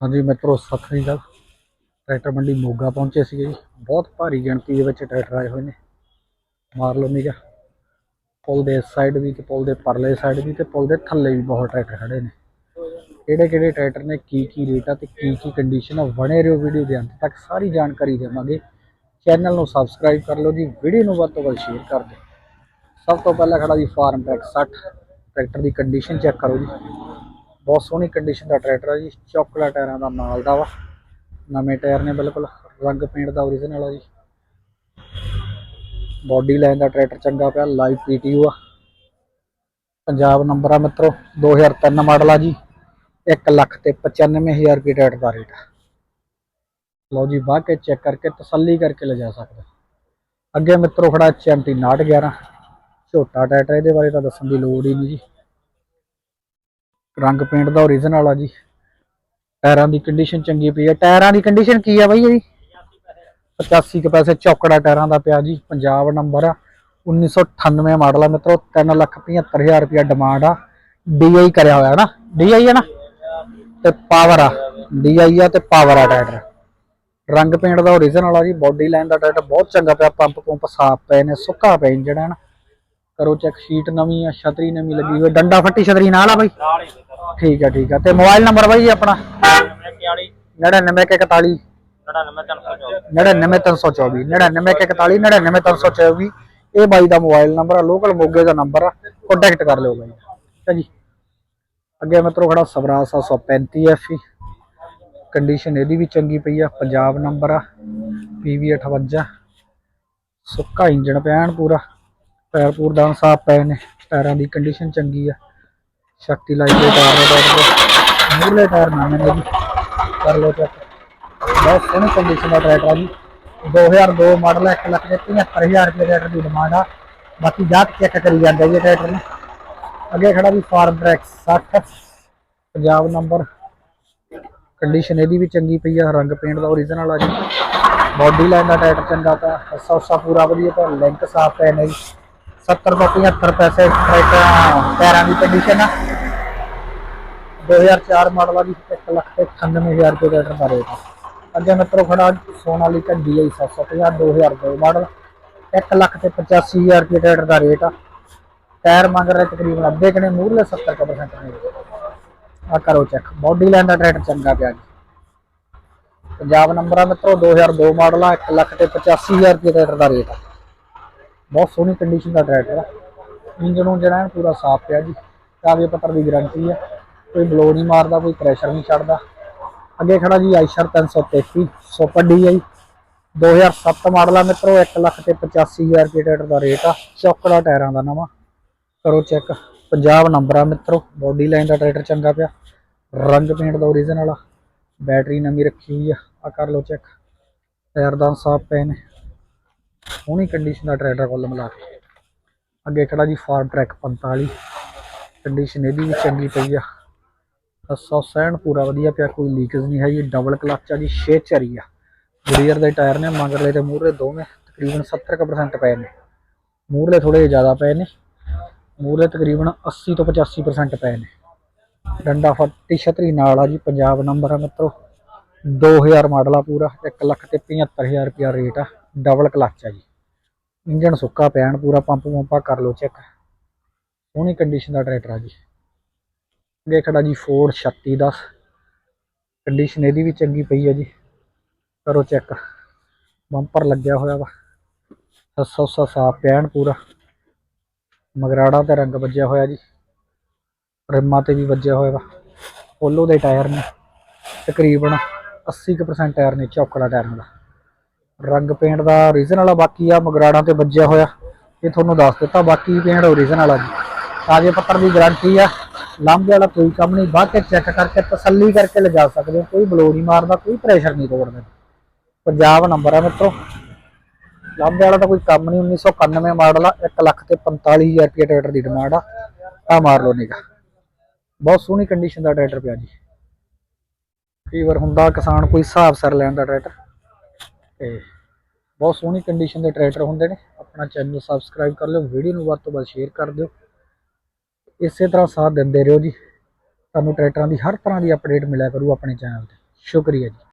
ਹਾਂਜੀ ਮਿੱਤਰੋ ਸਤਿ ਸ੍ਰੀ ਅਕਾਲ ਟਰੈਕਟਰ ਮੰਡੀ ਮੋਗਾ ਪਹੁੰਚੇ ਸੀਗੇ ਜੀ। ਬਹੁਤ ਭਾਰੀ ਗਿਣਤੀ ਦੇ ਵਿੱਚ ਟਰੈਕਟਰ ਆਏ ਹੋਏ ਨੇ। ਮਾਰ ਲਓ ਨਿਗਾ ਪੁਲ ਦੇ ਇਸ ਸਾਈਡ ਵੀ ਤੇ ਪੁਲ ਦੇ ਪਰਲੇ ਸਾਈਡ ਵੀ ਤੇ ਪੁਲ ਦੇ ਥੱਲੇ ਵੀ ਬਹੁਤ ਟਰੈਕਟਰ ਖੜੇ ਨੇ। ਕਿਹੜੇ ਕਿਹੜੇ ਟਰੈਕਟਰ ਨੇ ਕੀ ਕੀ ਰੇਟ ਆ ਤੇ ਕੀ ਕੀ ਕੰਡੀਸ਼ਨ ਆ, ਬਣੇ ਰਹੋ ਵੀਡੀਓ ਦੇ ਅੰਤ ਤੱਕ। ਸਾਰੀ ਜਾਣਕਾਰੀ ਦੇਵਾਂਗੇ। ਚੈਨਲ ਨੂੰ ਸਬਸਕ੍ਰਾਈਬ ਕਰ ਲਓ ਜੀ। ਵੀਡੀਓ ਨੂੰ ਵੱਧ ਤੋਂ ਵੱਧ ਸ਼ੇਅਰ ਕਰ ਦਿਓ। ਸਭ ਤੋਂ ਪਹਿਲਾਂ ਖੜਾ ਜੀ ਫਾਰਮ ਟਰੈਕ 60 ਟਰੈਕਟਰ ਦੀ ਕੰਡੀਸ਼ਨ ਚੈੱਕ ਕਰੋ ਜੀ। ਬਹੁਤ ਸੋਹਣੀ ਕੰਡੀਸ਼ਨ ਦਾ ਟਰੈਕਟਰ ਆ ਜੀ ਚੌਕਲਾ ਟਾਇਰਾਂ ਦਾ ਨਾਲ ਦਾ ਵਾ। ਨਵੇਂ ਟਾਇਰ ਨੇ ਬਿਲਕੁਲ, ਰੰਗ ਪੇਂਟ ਦਾ ਓਰੀਜਨਲ ਆ ਜੀ। ਬਾਡੀ ਲਾਈਨ ਦਾ ਟਰੈਕਟਰ ਚੰਗਾ ਪਿਆ ਲਾਈਵ ਪੀਟੀਓ ਆ। ਪੰਜਾਬ ਨੰਬਰ ਆ ਮਿੱਤਰੋ 2003 ਮਾਡਲ ਆ ਜੀ। 1 ਲੱਖ ਤੇ 95000 ਰੁਪਏ ਟਰੈਕਟਰ ਦਾ ਰੇਟ ਲਓ ਜੀ ਬਾਹ ਕੇ ਚੈੱਕ ਕਰਕੇ ਤਸੱਲੀ ਕਰਕੇ ਲਿਜਾ ਸਕਦੇ ਅੱਗੇ ਮਿੱਤਰੋ, ਖੜਾ ਚੈਂਟੀ 911 ਛੋਟਾ ਟਰੈਕਟਰ ਇਹਦੇ ਬਾਰੇ ਤਾਂ ਦੱਸਣ ਦੀ ਲੋੜ ਹੀ ਨਹੀਂ ਜੀ। ਰੰਗ ਪੇਂਟ ਦਾ ਓਰੀਜਨਲ ਆ ਜੀ। ਟਾਇਰਾਂ ਦੀ ਕੰਡੀਸ਼ਨ ਚੰਗੀ ਪਈ ਹੈ ਟਾਇਰਾਂ ਦੀ ਕੰਡੀਸ਼ਨ ਕੀ ਆ ਬਾਈ ਜੀ 85 ਕੁ ਪੈਸੇ ਚੌਕੜਾ ਟਾਇਰਾਂ ਦਾ ਪਿਆ ਜੀ ਪੰਜਾਬ ਨੰਬਰ ਆ। 1998 ਮਾਡਲ ਆ ਮਿੱਤਰੋ 375000 ਰੁਪਇਆ ਡਿਮਾਂਡ ਆ। ਡੀਆਈ ਕਰਿਆ ਹੋਇਆ ਨਾ? ਡੀਆਈ ਆ ਨਾ? ਤੇ ਪਾਵਰ ਆ। ਡੀਆਈ ਆ ਤੇ ਪਾਵਰ ਆ ਟਾਇਰ। ਰੰਗ ਪੇਂਟ ਦਾ ਓਰੀਜਨਲ ਆ ਜੀ ਬਾਡੀ ਲਾਈਨ ਦਾ ਟਾਇਰ। ਬਹੁਤ ਚੰਗਾ ਪਿਆ ਪੰਪ ਪੰਪ ਸਾਫ਼ ਪਏ ਨੇ, ਸੁੱਕਾ ਪਏ ਜਿਹੜਾ ਹੈ ਨਾ। ਕਰੋ ਚੈੱਕ ਸ਼ੀਟ ਨਵੀਂ ਆ ਛਤਰੀ ਨਵੀਂ ਲੱਗੀ ਹੋਈ ਡੰਡਾ ਫੱਟੀ ਛਤਰੀ ਨਾਲ ਆ ਬਾਈ? ਨਾਲ ਹੀ ਠੀਕ ਆ ਠੀਕ ਆ। ਤੇ ਮੋਬਾਈਲ ਨੰਬਰ ਬਾਈ ਜੀ ਆਪਣਾ? 41 9941 99324 99324 99141 ਇਹ ਬਾਈ ਦਾ ਮੋਬਾਈਲ ਨੰਬਰ ਆ ਲੋਕਲ ਮੋਗੇ ਦਾ ਨੰਬਰ ਆ। ਕੰਟੈਕਟ ਕਰ ਲਿਓ ਬਾਈ। ਠੀਕ ਆ ਜੀ। ਅੱਗੇ ਮਿੱਤਰੋ ਖੜਾ ਸਵਰਾਜ 735 ਐਫ ਕੰਡੀਸ਼ਨ ਇਹਦੀ ਵੀ ਚੰਗੀ ਪਈ ਆ। ਪੰਜਾਬ ਨੰਬਰ ਆ। PV 58 ਸੁੱਕਾ ਇੰਜਣ ਪੈਣ ਪੂਰਾ। ਟਾਇਰ ਪੂਰ ਦਾ ਸਾਫ਼ ਪਏ ਨੇ, ਟਾਇਰਾਂ ਦੀ ਕੰਡੀਸ਼ਨ ਚੰਗੀ ਆ। ਸ਼ਕਤੀ ਲਾਈ ਦੇ ਟਾਇਰ ਨੇ ਟਾਇਰ ਮੂਲੇ ਟਾਇਰ ਨਾ ਨੇ ਜੀ ਕਰ ਲਓ ਚੈੱਕ ਬਹੁਤ ਸੋਹਣੀ ਕੰਡੀਸ਼ਨ ਦਾ ਟਰੈਕਟਰ ਆ ਜੀ। 2002 ਮਾਡਲ ਹੈ 1 ਲੱਖ ਦੇ 75000 ਰੁਪਏ ਟਰੈਕਟਰ ਦੀ ਡਿਮਾਂਡ ਆ। ਬਾਕੀ ਜਾਤ ਚੈੱਕ ਕਰੀ ਜਾਂਦਾ ਜੀ ਇਹ ਟਰੈਕਟਰ ਨੇ। ਅੱਗੇ ਖੜਾ ਵੀ Farmtrac 60 Punjab number condition ਇਹਦੀ ਵੀ ਚੰਗੀ ਪਈ ਆ, ਰੰਗ ਪੇਂਟ ਦਾ ਓਰੀਜਨਲ ਆ ਜੀ। ਬਾਡੀ ਲਾਈਨ ਦਾ ਟਰੈਕਟਰ ਚੰਗਾ ਪਿਆ ਹਿੱਸਾ ਪੂਰਾ ਵਧੀਆ ਪਿਆ ਲਿੰਕ ਸਾਫ਼ ਪਏ ਨੇ ਜੀ। 70 ਤੋਂ 75 ਪੈਸੇ ਟਰੈਕਟਰ ਟਾਇਰਾਂ ਦੀ ਕੰਡੀਸ਼ਨ ਆ। 2004 ਮਾਡਲ ਆ ਜੀ 1 ਲੱਖ 98000 ਰੁਪਏ ਦਾ ਟਰੈਕਟਰ ਰੇਟ ਅੱਗੇ ਮਿੱਤਰੋ ਖੜਾ ਸੋਨਾਲੀਕਾ DI 750 2002 ਮਾਡਲ 1 ਲੱਖ ਤੇ 85000 ਰੁਪਏ ਟਰੈਕਟਰ ਦਾ ਰੇਟ ਆ। ਟਾਇਰ ਮੰਗ ਰਹੇ ਤਕਰੀਬਨ ਅੱਧੇ ਕਨੇ ਮੂਹਰਲੇ 70% ਨੇ। ਆ ਕਰੋ ਚੈੱਕ ਬਾਡੀ ਲਾਈਨ ਦਾ ਟਰੈਕਟਰ ਚੰਗਾ ਪਿਆ ਜੀ। ਪੰਜਾਬ ਨੰਬਰ ਆ ਮਿੱਤਰੋ 2002 ਮਾਡਲ ਆ 1 ਲੱਖ ਤੇ 85000 ਰੁਪਏ ਟਰੈਕਟਰ ਦਾ ਰੇਟ ਆ। ਬਹੁਤ ਸੋਹਣੀ ਕੰਡੀਸ਼ਨ ਦਾ ਟਰੈਕਟਰ ਆ। ਇੰਜਨ ਨੂੰ ਜਿਹੜਾ ਪੂਰਾ ਸਾਫ਼ ਪਿਆ ਜੀ। ਕਾਗਜ਼ ਪੱਤਰ ਦੀ ਗਾਰੰਟੀ ਆ। ਕੋਈ ਬਲੋ ਨਹੀਂ ਮਾਰਦਾ, ਕੋਈ ਪ੍ਰੈਸ਼ਰ ਨਹੀਂ ਛੱਡਦਾ। ਅੱਗੇ ਖੜਾ ਜੀ ਆਈਸ਼ਰ 333 ਸੁਪਰ ਡੀਆਈ 2007 ਮਾਡਲ ਆ ਮਿੱਤਰੋ 1 ਲੱਖ ਤੇ 85000 ਰੁਪਏ ਟਰੈਕਟਰ ਦਾ ਰੇਟ ਆ। ਚੌਕੜਾ ਟਾਇਰਾਂ ਦਾ ਨਵਾਂ। ਕਰੋ ਚੈੱਕ ਪੰਜਾਬ ਨੰਬਰ ਆ ਮਿੱਤਰੋ। ਬੋਡੀ ਲਾਈਨ ਦਾ ਟਰੈਕਟਰ ਚੰਗਾ ਪਿਆ। ਰੰਗ ਪੇਂਟ ਦਾ ਓਰੀਜਨਲ ਆ। ਬੈਟਰੀ ਨਵੀਂ ਰੱਖੀ ਹੋਈ ਆ। ਆ ਕਰ ਲਓ ਚੈੱਕ ਟਾਇਰ ਦਾ ਸਾਫ਼ ਪਏ ਨੇ। ਸੋਹਣੀ ਕੰਡੀਸ਼ਨ ਦਾ ਟਰੈਕਟਰ ਕੋਲ ਮਿਲਾ ਕੇ। ਅੱਗੇ ਖੜਾ ਜੀ ਫਾਰਮ ਟਰੈਕ 45 ਕੰਡੀਸ਼ਨ ਇਹਦੀ ਵੀ ਚੰਗੀ ਪਈ ਆ। 160 ਪੂਰਾ ਵਧੀਆ ਪਿਆ, ਕੋਈ ਲੀਕੇਜ ਨਹੀਂ ਹੈ ਜੀ ਡਬਲ ਕਲਚ ਆ ਜੀ 6 ਚਰੀ ਆ। ਗੁਡੀਅਰ ਦੇ ਟਾਇਰ ਨੇ, ਮਗਰਲੇ ਤੇ ਮੂਹਰੇ ਦੋਵੇਂ, ਤਕਰੀਬਨ 70% ਪਏ ਨੇ। ਮੂਹਰਲੇ ਥੋੜੇ ਜ਼ਿਆਦਾ ਪਏ ਨੇ। ਮੂਹਰੇ ਤਕਰੀਬਨ 80 ਤੋਂ 85% ਪਏ ਨੇ। ਡੰਡਾ ਫੱਟੀ ਛਤਰੀ ਨਾਲ ਆ ਜੀ, ਪੰਜਾਬ ਨੰਬਰ ਆ ਮਿੱਤਰੋ। 2000 ਮਾਡਲ ਆ ਪੂਰਾ 1 ਲੱਖ ਤੇ 75000 ਰੁਪਿਆ ਰੇਟ ਆ। ਡਬਲ ਕਲਚ ਆ ਜੀ। ਇੰਜਨ ਸੁੱਕਾ ਪੈਣ ਪੂਰਾ ਪੰਪ ਪੰਪਾ ਕਰ ਲਓ ਚੈੱਕ ਸੋਹਣੀ ਕੰਡੀਸ਼ਨ ਦਾ ਟਰੈਕਟਰ ਆ ਜੀ। ਅੱਗੇ ਖੜਾ ਜੀ ਫੋਰਡ 3610 ਕੰਡੀਸ਼ਨ ਇਹਦੀ ਵੀ ਚੰਗੀ ਪਈ ਆ ਜੀ। ਕਰੋ ਚੈੱਕ ਬੰਪਰ ਲੱਗਿਆ ਹੋਇਆ ਵਾ। ਸੱਸਾ ਉਸਾ ਸਾਫ਼ ਪੈਣ ਪੂਰਾ। ਮਗਰਾੜਾ ਤੇ ਰੰਗ ਵੱਜਿਆ ਹੋਇਆ ਜੀ। ਰਿਮਾਂ ਤੇ ਵੀ ਵੱਜਿਆ ਹੋਇਆ ਵਾ। ਪੋਲੋ ਦੇ ਟਾਇਰ ਨੇ। ਤਕਰੀਬਨ 80% ਟਾਇਰ ਨੇ, ਚੌਕੜਾ ਟਾਇਰਾਂ ਦਾ ਰੰਗ ਪੇਂਟ ਦਾ ਰੀਜਨ ਵਾਲਾ ਬਾਕੀ ਆ, ਮਗਰਾੜਾਂ ਤੇ ਵੱਜਿਆ ਹੋਇਆ। ਇਹ ਤੁਹਾਨੂੰ ਦੱਸ ਦਿੱਤਾ ਬਾਕੀ ਪੇਂਟ ਓਰੀਜ਼ਨ ਵਾਲਾ ਜੀ। ਤਾਜ਼ੇ ਪੱਤਰ ਦੀ ਗਾਰੰਟੀ ਆ। ਲਾਂਭੇ ਵਾਲਾ ਕੋਈ ਕੰਮ ਨਹੀਂ, ਬਾਅਦ ਕੇ ਚੈੱਕ ਕਰਕੇ, ਤਸੱਲੀ ਕਰਕੇ ਲਿਜਾ ਸਕਦੇ ਹੋ। ਕੋਈ ਬਲੋ ਨਹੀਂ ਮਾਰਦਾ, ਕੋਈ ਪ੍ਰੈਸ਼ਰ ਨਹੀਂ ਤੋੜਦਾ। ਪੰਜਾਬ ਨੰਬਰ ਆ ਮਿੱਤਰੋ। ਲਾਂਭੇ ਵਾਲਾ ਤਾਂ ਕੋਈ ਕੰਮ ਨਹੀਂ 1991 ਮਾਡਲ ਆ 1 ਲੱਖ ਤੇ 45000 ਰੁਪਏ ਟਰੈਕਟਰ ਦੀ ਡਿਮਾਂਡ ਆ। ਆ ਮਾਰ ਲਓ ਨਿਗਾ ਬਹੁਤ ਸੋਹਣੀ ਕੰਡੀਸ਼ਨ ਦਾ ਟਰੈਕਟਰ ਪਿਆ ਜੀ। ਕਈ ਵਾਰ ਹੁੰਦਾ, ਕਿਸਾਨ ਕੋਈ ਹਿਸਾਬ ਸਰ ਲੈਣ ਦਾ ਟਰੈਕਟਰ। ਤੇ ਬਹੁਤ ਸੋਹਣੀ ਕੰਡੀਸ਼ਨ ਦੇ ਟਰੈਕਟਰ ਹੁੰਦੇ ਨੇ। ਆਪਣਾ ਚੈਨਲ ਸਬਸਕ੍ਰਾਈਬ ਕਰ ਲਿਓ ਵੀਡੀਓ ਨੂੰ ਵੱਧ ਤੋਂ ਵੱਧ ਸ਼ੇਅਰ ਕਰ ਦਿਓ। ਇਸੇ ਤਰ੍ਹਾਂ ਸਾਥ ਦਿੰਦੇ ਰਹੋ ਜੀ। ਤੁਹਾਨੂੰ ਟਰੈਕਟਰਾਂ ਦੀ ਹਰ ਤਰ੍ਹਾਂ ਦੀ ਅਪਡੇਟ ਮਿਲਿਆ ਕਰੂ ਆਪਣੇ ਚੈਨਲ ਤੇ। ਸ਼ੁਕਰੀਆ ਜੀ।